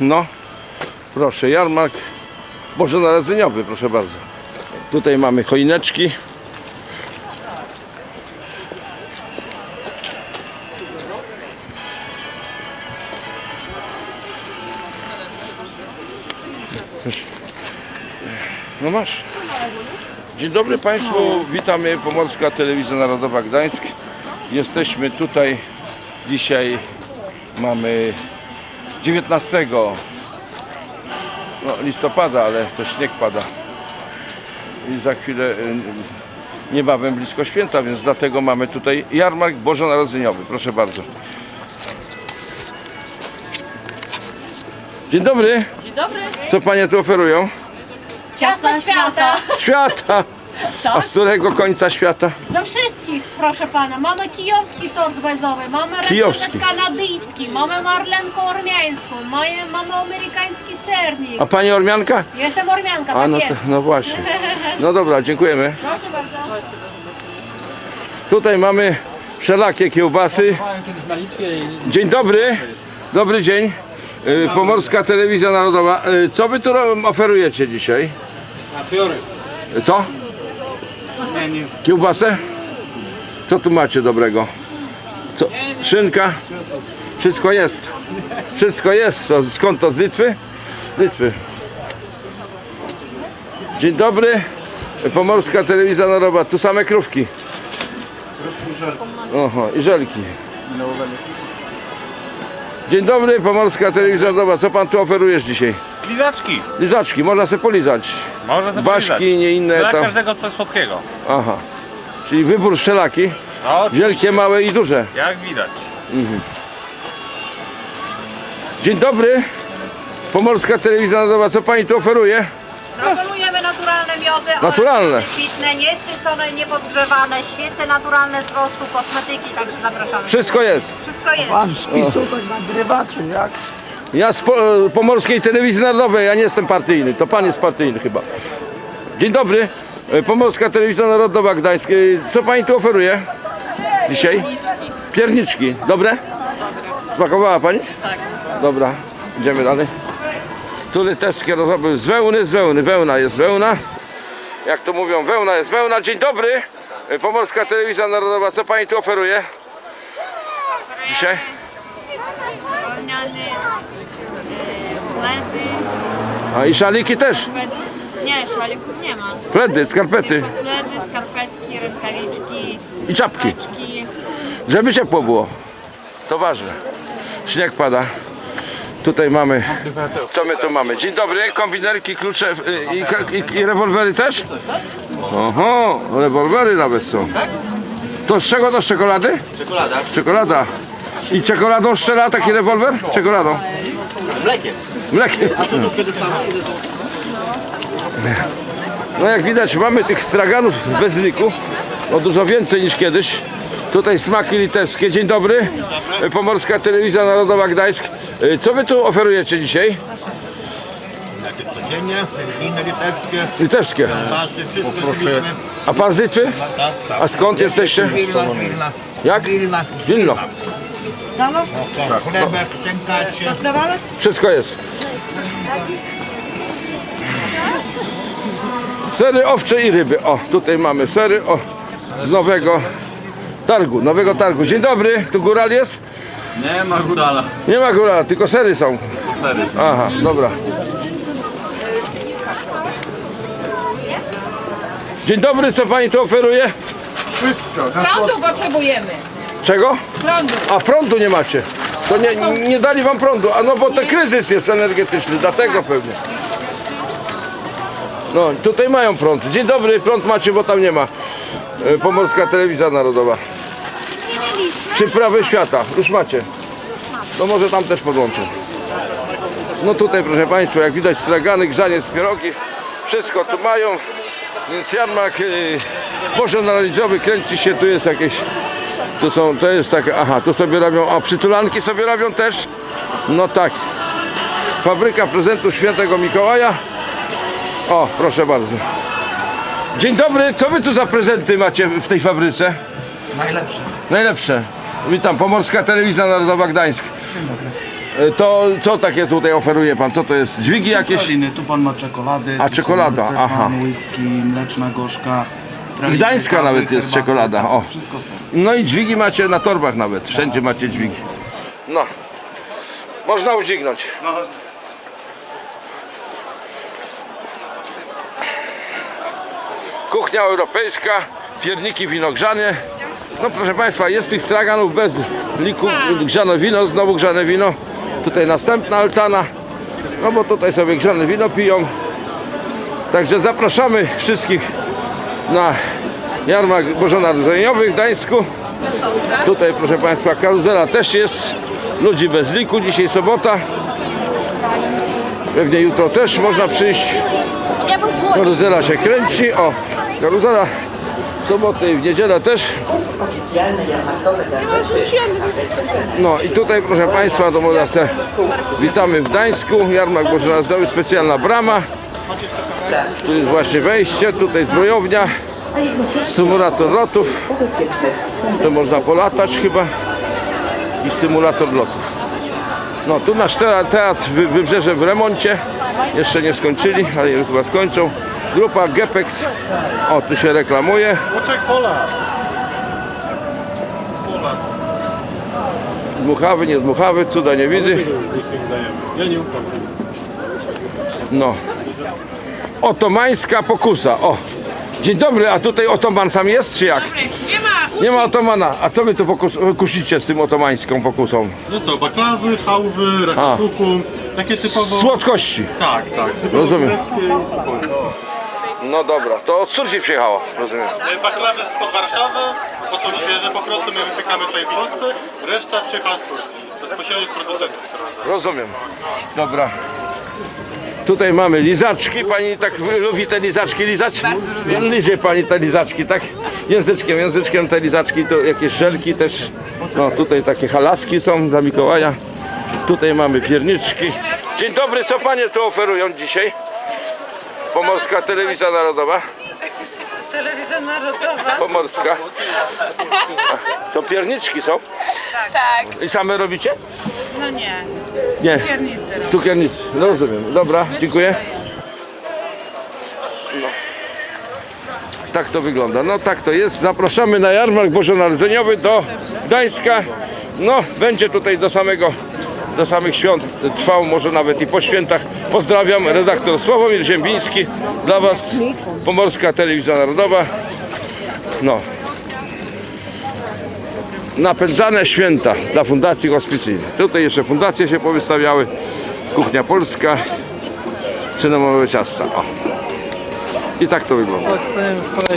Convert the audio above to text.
No, proszę, jarmark bożonarodzeniowy, proszę bardzo. Tutaj mamy choineczki. No masz. Dzień dobry Państwu, witamy Pomorska Telewizja Narodowa Gdańsk. Jesteśmy tutaj dzisiaj, mamy 19 no, listopada, ale to śnieg pada. I za chwilę, y, niebawem blisko święta, więc dlatego mamy tutaj jarmark bożonarodzeniowy. Proszę bardzo. Dzień dobry, Dzień dobry. co Panie tu oferują? Ciasto świata. Świata! A z którego końca świata? Ze wszystkich, proszę pana. Mamy kijowski tort bezowy, mamy Kijowski. kanadyjski, mamy marlenkę ormiańską, mamy, mamy amerykański sernik. A Pani Ormianka? Jestem ormianka, A tak no, to, jest. no właśnie. No dobra, dziękujemy. Proszę bardzo. Tutaj mamy wszelakie kiełbasy. Byłem kiedyś na Litwie i Dzień dobry. Dobry dzień. Y, Pomorska Telewizja Narodowa. Y, Co wy tu ro- oferujecie dzisiaj? Fiory. Y, Co? Kiełbasę? Co tu macie dobrego? Co? Szynka? Wszystko jest. Wszystko jest. To, skąd to? Z Litwy? Litwy. Dzień dobry. Pomorska Telewizja Narodowa. Tu same krówki. Oho, i żelki. Dzień dobry, Pomorska Telewizja Narodowa. Co pan tu oferujesz dzisiaj? Lizaczki. Lizaczki, można sobie polizać. Można sobie Baszki, nie inne Dla tam. każdego coś słodkiego. Aha. Czyli wybór wszelaki. No, oczywiście. Wielkie, małe i duże. Jak widać. Dzień dobry. Pomorska Telewizja Narodowa. Co pani tu oferuje? Proponujemy naturalne miody, Naturalne. oręże pitne, niesycone, niepodgrzewane, świece naturalne z wosku, kosmetyki, także zapraszamy. Wszystko jest. Wszystko jest. Pan z PiSu tak nagrywacie, jak? Ja z po, Pomorskiej Telewizji Narodowej, ja nie jestem partyjny. To pan jest partyjny chyba. Dzień dobry. E, Pomorska Telewizja Narodowa Gdańsk. E, Co pani tu oferuje? Dzisiaj? Pierniczki. Dobre? Smakowała pani? Tak. Dobra. Idziemy dalej. Tu litewskie rozoby z wełny, z wełny. Wełna jest wełna. Jak to mówią, wełna jest wełna. Dzień dobry. E, Pomorska Telewizja Narodowa. Co pani tu oferuje? Dzisiaj? Pledy, A i szaliki też. nie, szalików nie ma. Pledy, skarpety pledy, skarpetki, rękawiczki, i czapki. paczki. Żeby ciepło było. To ważne. Śnieg pada. Tutaj mamy. Co my tu mamy? Dzień dobry, kombinerki, klucze y, i, i, i rewolwery też? Oho, rewolwery nawet są. To z czego to z czekolady? Czekolada. Czekolada. I czekoladą strzela taki rewolwer? Czekoladą. Mlekiem. Mlekiem. No jak widać mamy tych straganów w Bezliku. O dużo więcej niż kiedyś. Tutaj smaki litewskie. Dzień dobry. Pomorska Telewizja Narodowa Gdańsk. Y, Co wy tu oferujecie dzisiaj? Takie codziennie, winy litewskie, Litewskie. masy, wszystko Litwy. A pan z Litwy? Tak, tak. A skąd jesteście? Wilna, Wilna. Jak? Wilna. Wilno. Tak, chlebek, szynkacie. Wszystko jest. Sery owcze i ryby. O, tutaj mamy sery o, z nowego targu, nowego targu. Dzień dobry, tu góral jest? nie ma górala. Nie ma górala, tylko sery są. Aha, dobra. Dzień dobry, co pani tu oferuje? Prądu potrzebujemy. Czego? Prądu. A prądu nie macie. To nie, nie dali wam prądu. A no bo to kryzys jest energetyczny, dlatego pewnie. No, tutaj mają prąd. Dzień dobry, prąd macie, bo tam nie ma. E, Pomorska Telewizja Narodowa. Przyprawy świata. Już macie. No może tam też podłączę. No tutaj proszę Państwa, jak widać stragany, grzaniec, pierogi. Wszystko tu mają. Więc jarmark yy, bożonarodzeniowy kręci się, tu jest jakieś tu są, to jest takie, aha, tu sobie robią, a przytulanki sobie robią też? No tak. Fabryka prezentów świętego Mikołaja. O, proszę bardzo. Dzień dobry, co wy tu za prezenty macie w tej fabryce? Najlepsze. Najlepsze. Witam, Pomorska Telewizja Narodowa Gdańsk. E, To co takie tutaj oferuje pan? Co to jest? Dźwigi jakieś? Praliny, tu pan ma czekolady. A, czekolada, aha. whisky, mleczna gorzka. Gdańska nawet jest czekolada, tak, o. Wszystko stąd. No i dźwigi macie na torbach nawet. Wszędzie macie dźwigi. No. Można udźwignąć. Kuchnia europejska, pierniki winogrzane. No proszę Państwa, jest tych straganów bez liku, grzane wino, znowu grzane wino. Tutaj następna altana. No bo tutaj sobie grzane wino piją. Także zapraszamy wszystkich na jarmark bożonarodzeniowy w Gdańsku. Tutaj proszę Państwa karuzela też jest. Ludzi bez liku, dzisiaj sobota. Pewnie jutro też można przyjść. Karuzela się kręci. O, karuzela w sobotę i w niedzielę też. No i tutaj proszę Państwa, to można se witamy w Gdańsku. Jarmark Bożonarodzeniowy, specjalna brama. Tu jest właśnie wejście, tutaj zbrojownia. Symulator lotów. To można polatać chyba. I symulator lotów. No tu nasz teatr, teatr Wy- Wybrzeże w remoncie. Jeszcze nie skończyli, ale już chyba skończą. Grupa Gepex. O, tu się reklamuje. Dmuchawy, nie dmuchawy, cuda nie widzę. No. Otomańska pokusa. O. Dzień dobry, a tutaj otoman sam jest, czy jak? Nie ma. Nie ma otomana. A co wy tu pokus kusicie z tym otomańską pokusą? No co, baklawy, chałwy, rachatukum, takie typowo... Słodkości. Tak, tak. Rozumiem. i No dobra, to od Turcji przyjechało, rozumiem. E, Baklawy spod Warszawy, bo są świeże po prostu, my wypiekamy tutaj w Polsce, reszta przyjechała z Turcji, bezpośrednio z producentów. Rozumiem. Dobra. Tutaj mamy lizaczki. Pani tak lubi te lizaczki lizać? Bardzo lubię. Lizie pani te lizaczki, tak? Języczkiem, języczkiem te lizaczki, to jakieś żelki też. No tutaj takie halaski są dla Mikołaja. Tutaj mamy pierniczki. Dzień dobry, co panie tu oferują dzisiaj? Pomorska Telewizja Narodowa. Telewizja Narodowa. Pomorska. To pierniczki są? Tak. I same robicie? No nie. Nie. Piernicy. Cukiernicy. No rozumiem. Dobra, dziękuję. No. Tak to wygląda. No tak to jest. Zapraszamy na jarmark bożonarodzeniowy do Gdańska. No, będzie tutaj do samego do samych świąt trwał, może nawet i po świętach. Pozdrawiam, redaktor Sławomir Ziembiński. Dla Was Pomorska Telewizja Narodowa. No. Napędzane święta dla Fundacji Hospicyjnej. Tutaj jeszcze fundacje się powystawiały. Kuchnia polska, cynamowe ciasta. O. I tak to wygląda.